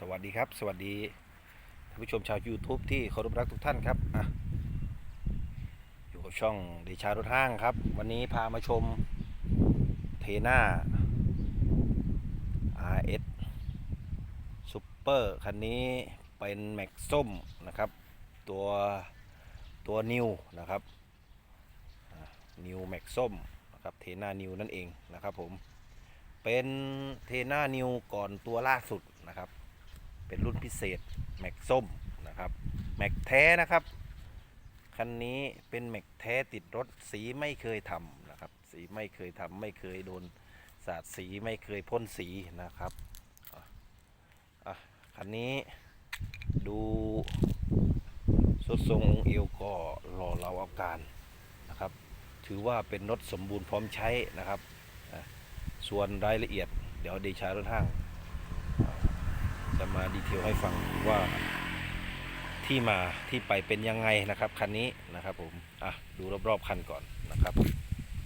สวัสดีครับ สวัสดีท่านผู้ชมชาว YouTube ที่เคารพรักทุกท่านครับอะอยู่กับช่องเดชารถห้างครับ วันนี้พามาชมเทน่า RS Super คันนี้เป็นแม็กส้มนะครับ ตัวตัวนิวนะครับนิวแม็กส้มนะครับเทน่านิวนั่นเองนะครับผมเป็นเทน่านิวก่อนตัวล่าสุดนะครับ เป็นรุ่นพิเศษแม็กส้มนะครับแม็กแท้นะครับคันนี้เป็นแม็กแท้ติดรถสีไม่เคยทำนะครับ สีไม่เคยทำไม่เคยโดนสาดสีไม่เคยพ่นสีนะครับอะคันนี้ดูสุดทรงองเอวก็รอเราอาการนะครับ ถือว่าเป็นรถสมบูรณ์พร้อมใช้นะครับ ส่วนรายละเอียด เดี๋ยวเดชารถห้าง จะมาดีเทลให้ฟังว่าที่มาที่ไปเป็นยังไงนะครับคันนี้นะครับผมอะดูรอบๆคันก่อนนะครับ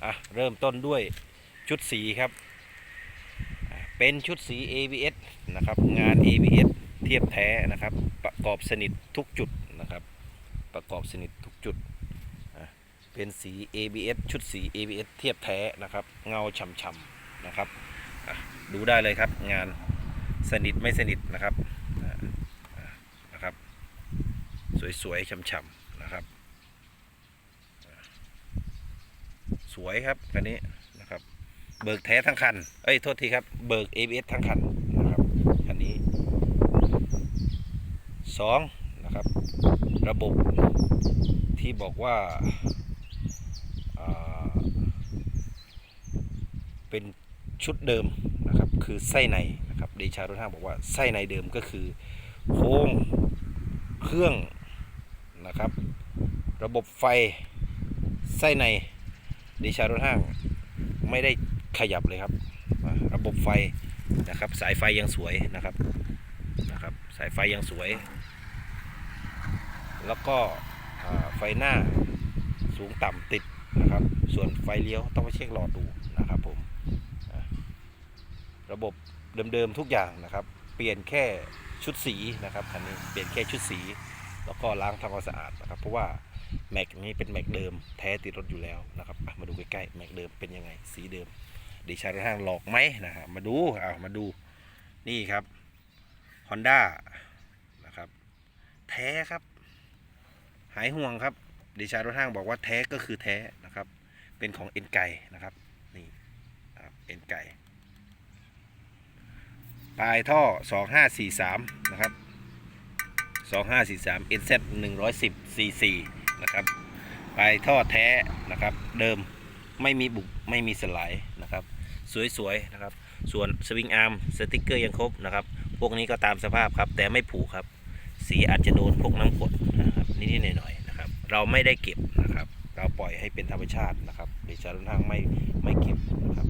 อะเริ่มต้นด้วยชุดสีครับ เป็นชุดสี ABS นะครับงาน ABS เทียบแท้นะครับ ประกอบสนิททุกจุดนะครับประกอบสนิททุกจุดเป็นสี ABS ชุดสี ABS เทียบแท้นะครับ เงาฉ่ำๆนะครับดูได้เลยครับงาน สนิทไม่สนิทนะครับนะครับ สวยๆฉ่ำๆนะครับ สวยครับคันนี้นะครับ เบิกแท้ทั้งคันเอ้ยโทษทีครับเบิก ABS ทั้งคันนะครับคันนี้สองนะครับ ระบบที่บอกว่าอ่าเป็นชุดเดิม นะครับคือไส้ในนะครับเดชารถห้างบอกว่าไส้ในเดิมก็คือโค้งเครื่องนะครับ ระบบไฟไส้ในเดชารถห้างไม่ได้ขยับเลยครับ ระบบไฟนะครับสายไฟยังสวยนะครับนะครับสายไฟยังสวย แล้วก็ไฟหน้าสูงต่ำติดนะครับ ส่วนไฟเลี้ยวต้องไปเช็คหลอดดูนะครับผมอะ ระบบเดิมๆทุกอย่างนะครับ เปลี่ยนแค่ชุดสีนะครับคันนี้เปลี่ยนแค่ชุดสี แล้วก็ล้างทำความสะอาดนะครับ เพราะว่าแม็กนี้เป็นแม็กเดิมแท้ติดรถอยู่แล้วนะครับมาดูใกล้ๆแม็กเดิมเป็นยังไงสีเดิมดิฉันห้างหลอกไหมนะฮะมาดูอะมาดูนี่ครับ Honda นะครับ แท้ครับ หายห่วงครับดิชารถห้างบอกว่าแท้ก็คือแท้นะครับ เป็นของเอ็นไก่นะครับนี่เอ็นไก่ ปลายท่อ 2543 นะครับ 2543 NZ 110 cc นะครับ ปลายท่อแท้นะครับ เดิมไม่มีบุกไม่มีสลายนะครับ สวยๆนะครับ ส่วนสวิงอาร์มสติกเกอร์ยังครบนะครับ พวกนี้ก็ตามสภาพครับ แต่ไม่ผูกครับ สีอาจจะโดนพวกน้ำกรดนะครับนิดๆหน่อยๆนะครับ เราไม่ได้เก็บนะครับ เราปล่อยให้เป็นธรรมชาตินะครับเดชาลุนทางไม่ไม่เก็บนะครับ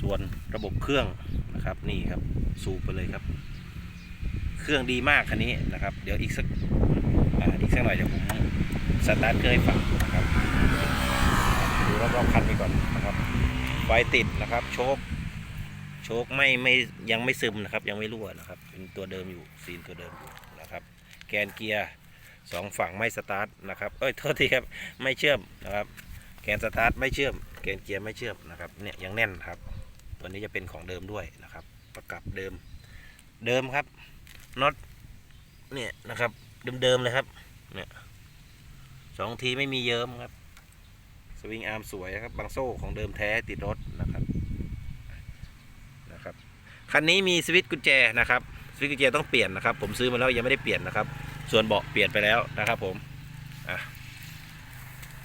ส่วนระบบเครื่องนะครับนี่ครับสูบไปเลยครับ เครื่องดีมากคันนี้นะครับ เดี๋ยวอีกสักออีกสักหน่อยเดี๋ยวผมสตาร์ทเครื่องให้ฟังนะครับดูรอบๆคันไปก่อนนะครับไฟติดนะครับ โชคโชคไม่ไม่ยังไม่ซึมนะครับ ยังไม่รั่วนะครับ เป็นตัวเดิมอยู่ซีนตัวเดิมอยู่นะครับ แกนเกียร์สองฝั่งไม่สตาร์ทนะครับเอ้ยโทษทีครับไม่เชื่อมนะครับ แกนสตาร์ทไม่เชื่อมแกนเกียร์ไม่เชื่อมนะครับเนี่ยยังแน่นครับ ตัวนี้จะเป็นของเดิมด้วยนะครับ ประกับเดิม เดิมครับน็อตเนี่ยนะครับ เดิมๆเลยครับ เนี่ยสองทีไม่มีเยิ้มครับ สวิงอาร์มสวยครับบางโซ่ของเดิมแท้ติดรถนะครับนะครับคันนี้มีสวิตช์กุญแจนะครับสวิตช์กุญแจต้องเปลี่ยนนะครับ ผมซื้อมาแล้วยังไม่ได้เปลี่ยนนะครับ ส่วนเบาะเปลี่ยนไปแล้วนะครับผมอะ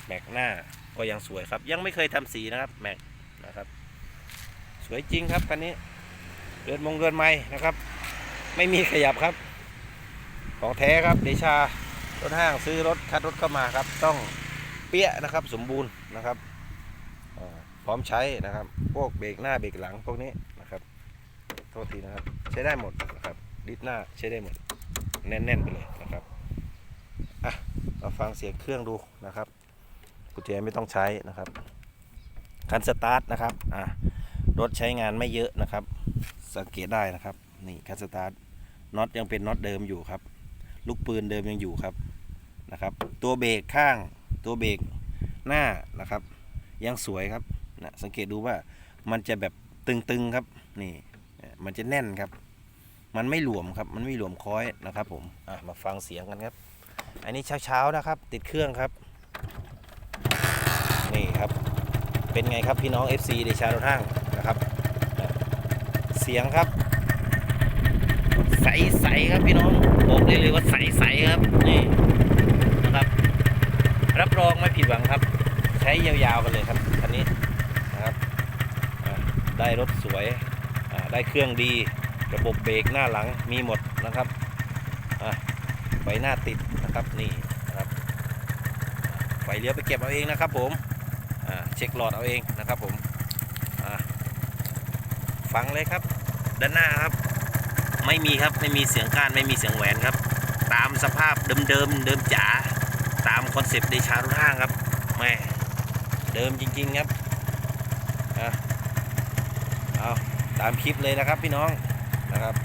แม็กหน้าก็ยังสวยครับ ยังไม่เคยทำสีนะครับแม็กนะครับ สวยจริงครับคันนี้เรือนมงเรือนไม้นะครับ ไม่มีขยับครับ ของแท้ครับเดชารถห้างซื้อรถคัดรถเข้ามาครับ ต้องเปี้ยนะครับ สมบูรณ์นะครับพร้อมใช้นะครับ พวกเบรกหน้าเบรกหลังพวกนี้นะครับโทษทีนะครับ ใช้ได้หมดนะครับดิสหน้าใช้ได้หมด แน่นๆไปเลยนะครับอะมาฟังเสียงเครื่องดูนะครับกุญแจไม่ต้องใช้นะครับคันสตาร์ทนะครับอะ รถใช้งานไม่เยอะนะครับ สังเกตได้นะครับ นี่คัสสตาร์ทน็อตยังเป็นน็อตเดิมอยู่ครับ ลูกปืนเดิมยังอยู่ครับนะครับ ตัวเบรกข้างตัวเบรกหน้านะครับ ยังสวยครับนะสังเกตดูว่ามันจะแบบตึงๆครับนี่มันจะแน่นครับ มันไม่หลวมครับ มันไม่หลวมค้อยนะครับ ผมอะมาฟังเสียงกันครับ อันนี้เช้าๆนะครับ ติดเครื่องครับ นี่ครับ เป็นไงครับพี่น้อง FC เดชาโรทั่ง นะครับ เสียงครับ ใสๆครับพี่น้องบอกได้เลยว่าใสๆครับนี่นะครับ รับรองไม่ผิดหวังครับ ใช้ยาวๆกันเลยครับคันนี้นะครับได้รถสวยได้เครื่องดี ระบบเบรกหน้าหลังมีหมดนะครับไฟหน้าติดนะครับนี่นะครับไฟเลี้ยวไปเก็บเอาเองนะครับผมเช็คหลอดเอาเองนะครับผม ฟังเลยครับ ด้านหน้าครับ ไม่มีครับไม่มีเสียงก้านไม่มีเสียงแหวนครับ ตามสภาพเดิมเดิมเดิมจ๋าตามคอนเซปต์เดชารุท่างครับแม่เดิมจริง ๆครับอะเอาตามคลิปเลยนะครับพี่น้องนะครับ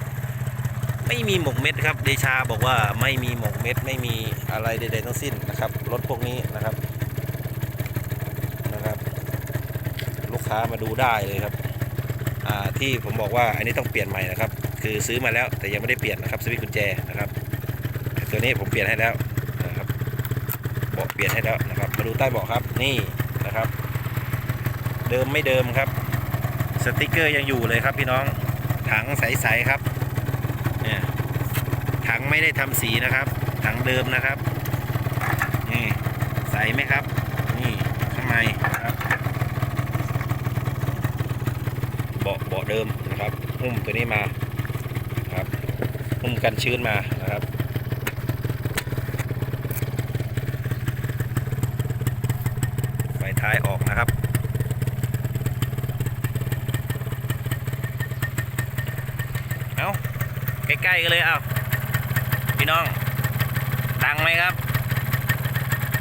ไม่มีหมกเม็ดครับเดชาบอกว่าไม่มีหมกเม็ดไม่มีอะไรใดๆทั้งสิ้นนะครับรถพวกนี้นะครับนะครับ ลูกค้ามาดูได้เลยครับ ที่ผมบอกว่าอันนี้ต้องเปลี่ยนใหม่นะครับ คือซื้อมาแล้วแต่ยังไม่ได้เปลี่ยนนะครับสวิตช์กุญแจนะครับตัวนี้ผมเปลี่ยนให้แล้วนะครับเบาะเปลี่ยนให้แล้วนะครับมาดูใต้เบาะครับนี่นะครับ เดิมไม่เดิมครับ สติกเกอร์ยังอยู่เลยครับพี่น้องถังใสๆครับเนี่ยถังไม่ได้ทำสีนะครับ ถังเดิมนะครับนี่ใสไหมครับนี่ข้างในครับเบาะเบาะเดิมนะครับหุ้มตัวนี้มาครับหุ้มกันชื้นมานะครับไฟท้ายออกนะครับเอาใกล้ๆกันเลยเอาพี่น้อง ดังไหมครับ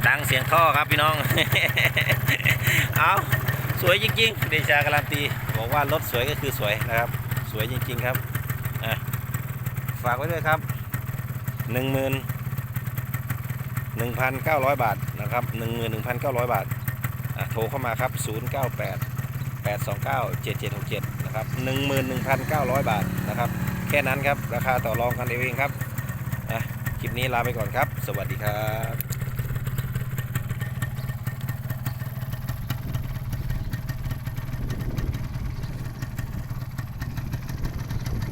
ดังเสียงท่อครับพี่น้อง เอาสวยจริงๆเดชาการันตี บอกว่ารถสวยก็คือสวยนะครับ สวยจริง ๆ ครับฝากไว้ด้วยครับหนึ่งหมื่นหนึ่งพันเก้าร้อยบาทนะครับหนึ่งหมื่นหนึ่งพันเก้าร้อยบาทโทรเข้ามาครับศูนย์เก้าแปดแปดสองเก้าเจ็ดเจ็ดหกเจ็ดนะครับหนึ่งหมื่นหนึ่งพันเก้าร้อยบาทนะครับ แค่นั้นครับ ราคาต่อรองกันเองครับคลิปนี้ลาไปก่อนครับ สวัสดีครับ